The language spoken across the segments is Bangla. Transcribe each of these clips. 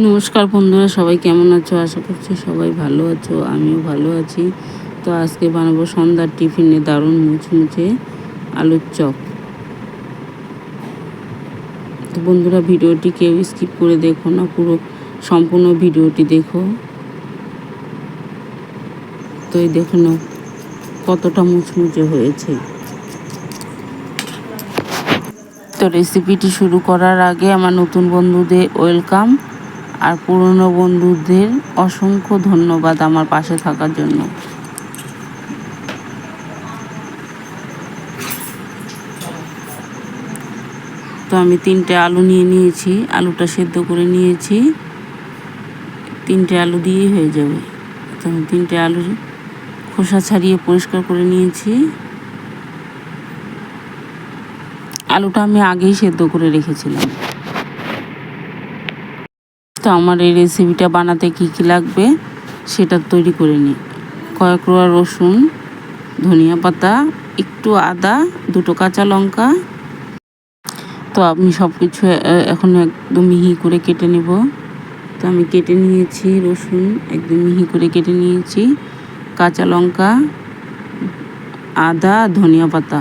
নমস্কার বন্ধুরা, সবাই কেমন আছো? আশা করছি সবাই ভালো আছো, আমিও ভালো আছি। তো আজকে বানাবো সন্ধ্যার টিফিনে দারুণ মুচমুচে আলুর চপ। তো বন্ধুরা, ভিডিওটি কেউ স্কিপ করে দেখো না, পুরো সম্পূর্ণ ভিডিওটি দেখো। তো এই দেখো না, কতটা মুচমুচে হয়েছে। তো রেসিপিটি শুরু করার আগে আমার নতুন বন্ধুদের ওয়েলকাম আর পুরনো বন্ধুদের অসংখ্য ধন্যবাদ আমার পাশে থাকার জন্য। তো আমি তিনটে আলু নিয়ে নিয়েছি, আলুটা সেদ্ধ করে নিয়েছি। তিনটে আলু দিয়েই হয়ে যাবে। তো আমি তিনটে আলু খোসা ছাড়িয়ে পরিষ্কার করে নিয়েছি। আলুটা আমি আগেই সেদ্ধ করে রেখেছিলাম। তো আমার এই রেসিপিটা বানাতে কি কি লাগবে সেটা তৈরি করে নিই। কয়েক রোয়া রসুন, ধনিয়া পাতা, একটু আদা, দুটো কাঁচা লঙ্কা। তো আমি সব কিছু এখন একদম মিহি করে কেটে নেব। তো আমি কেটে নিয়েছি রসুন, একদম মিহি করে কেটে নিয়েছি। কাঁচা লঙ্কা, আদা, ধনিয়া পাতা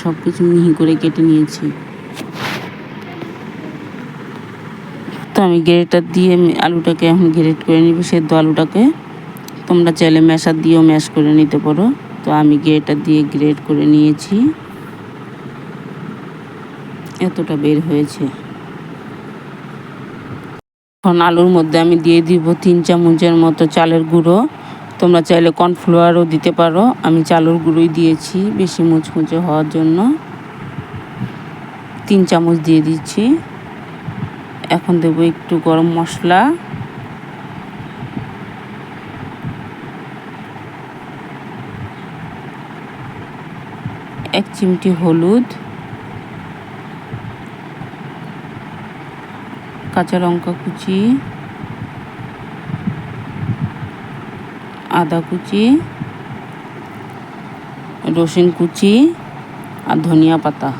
সব কিছু মিহি করে কেটে নিয়েছি। তো আমি গ্রেটার দিয়ে আলুটাকে এখন গ্রেট করে নিব, সেদ্ধ আলুটাকে। তোমরা চাইলে ম্যাশার দিয়েও ম্যাশ করে নিতে পারো। তো আমি গ্রেটার দিয়ে গ্রেট করে নিয়েছি। এতটা বের হয়েছে। এখন আলুর মধ্যে আমি দিয়ে দিব তিন চামচের মতো চালের গুঁড়ো। তোমরা চাইলে কর্নফ্লাওয়ারও দিতে পারো। আমি চালের গুঁড়োই দিয়েছি বেশি মুচমুচে হওয়ার জন্য। তিন চামচ দিয়ে দিচ্ছি। এখন দেবো একটু গরম মশলা। এক চিমটি হলুদ। কাঁচা লঙ্কা কুচি। আদা কুচি। রসুন কুচি। আর ধনিয়া পাতা।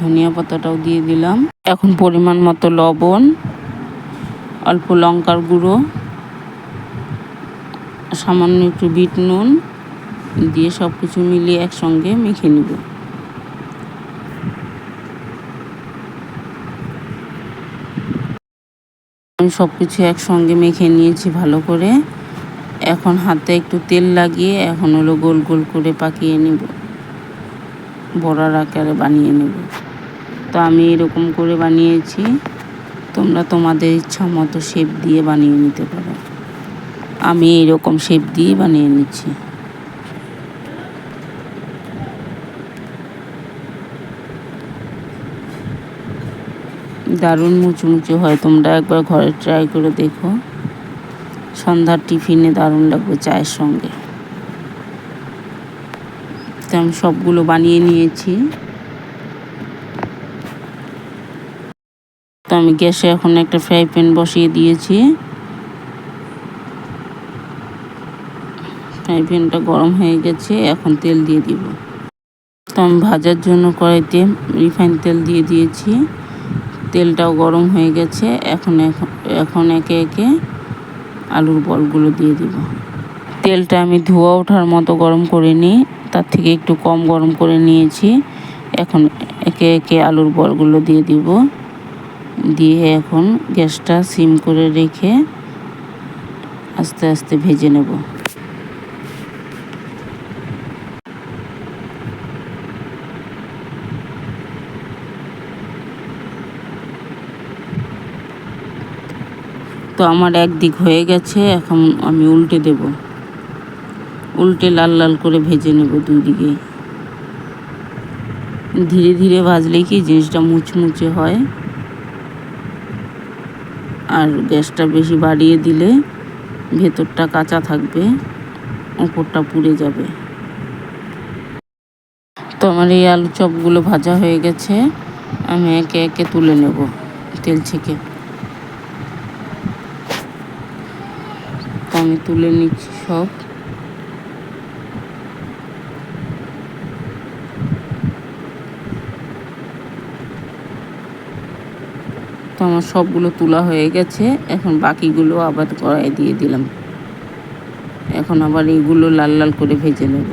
ধনিয়া পাতাটাও দিয়ে দিলাম। এখন পরিমাণ মতো লবণ, অল্প লঙ্কার গুঁড়ো, সামান্য একটু বিট নুন দিয়ে সব কিছু মিলিয়ে একসঙ্গে মেখে নেব। আমি সব কিছু একসঙ্গে মেখে নিয়েছি ভালো করে। এখন হাতে একটু তেল লাগিয়ে এখন হলো গোল গোল করে পাকিয়ে নেব। বড়ার আকারে বানিয়ে নেব। তো আমি এরকম করে বানিয়েছি, তোমরা তোমাদের ইচ্ছা মতো শেপ দিয়ে বানিয়ে নিতে পারো। আমি এরকম শেপ দিয়ে বানিয়ে নিচ্ছি। দারুণ মুচমুচে হয়, তোমরা একবার ঘরে ট্রাই করে দেখো। সন্ধ্যার টিফিনে দারুণ লাগবে চায়ের সঙ্গে। তো আমি সবগুলো বানিয়ে নিয়েছি। তো আমি গ্যাসে এখন একটা ফ্রাই প্যান বসিয়ে দিয়েছি। ফ্রাই প্যানটা গরম হয়ে গেছে, এখন তেল দিয়ে দিব। তো আমি ভাজার জন্য কড়াইতে রিফাইন তেল দিয়ে দিয়েছি। তেলটাও গরম হয়ে গেছে, এখন এখন একে একে আলুর বলগুলো দিয়ে দিব। তেলটা আমি ধোয়া ওঠার মতো গরম করে নিই তার থেকে একটু কম গরম করে নিয়েছি। এখন একে একে আলুর বলগুলো দিয়ে দিব। দিয়ে এখন গ্যাসটা সিম করে রেখে আস্তে আস্তে ভেজে নেব। তো আমার একদিক হয়ে গেছে, এখন আমি উল্টে দেব। উল্টে লাল লাল করে ভেজে নেব দুই দিকে ধীরে ধীরে ভাজলে কি জিনিসটা মুচমুচে হয়? আর গ্যাসটা বেশি বাড়িয়ে দিলে ভেতরটা কাঁচা থাকবে, ওপরটা পুড়ে যাবে। তো আমার এই আলু চপগুলো ভাজা হয়ে গেছে, আমি একে একে তুলে নেব তেল থেকে তো আমি তুলে নিচ্ছি সব। আমার সবগুলো তোলা হয়ে গেছে। এখন বাকিগুলো আবার কড়াই দিয়ে দিলাম। এখন আবার এইগুলো লাল লাল করে ভেজে নেব।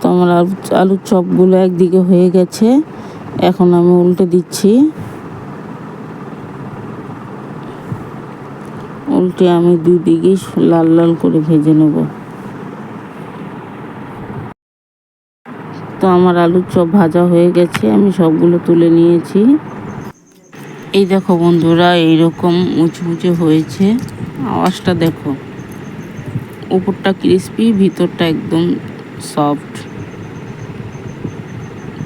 তো আমার আলু, আলুর চপগুলো একদিকে হয়ে গেছে। এখন আমি উল্টে দিচ্ছি। উল্টে আমি দুই দিকে লাল লাল করে ভেজে নেব। তো আমার আলুর চপ ভাজা হয়ে গেছে, আমি সবগুলো তুলে নিয়েছি। এই দেখো বন্ধুরা, এইরকম মুচমুচে হয়েছে। আওয়াজটা দেখো, উপরটা ক্রিস্পি ভিতরটা একদম সফট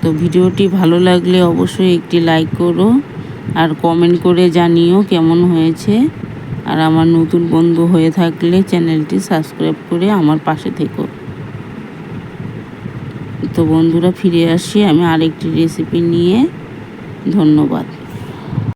তো ভিডিওটি ভালো লাগলে অবশ্যই একটি লাইক করো আর কমেন্ট করে জানিও কেমন হয়েছে। আর আমার নতুন বন্ধু হয়ে থাকলে চ্যানেলটি সাবস্ক্রাইব করে আমার পাশে থেকো। তো বন্ধুরা ফিরে আসি আমি আরেকটি রেসিপি নিয়ে। ধন্যবাদ।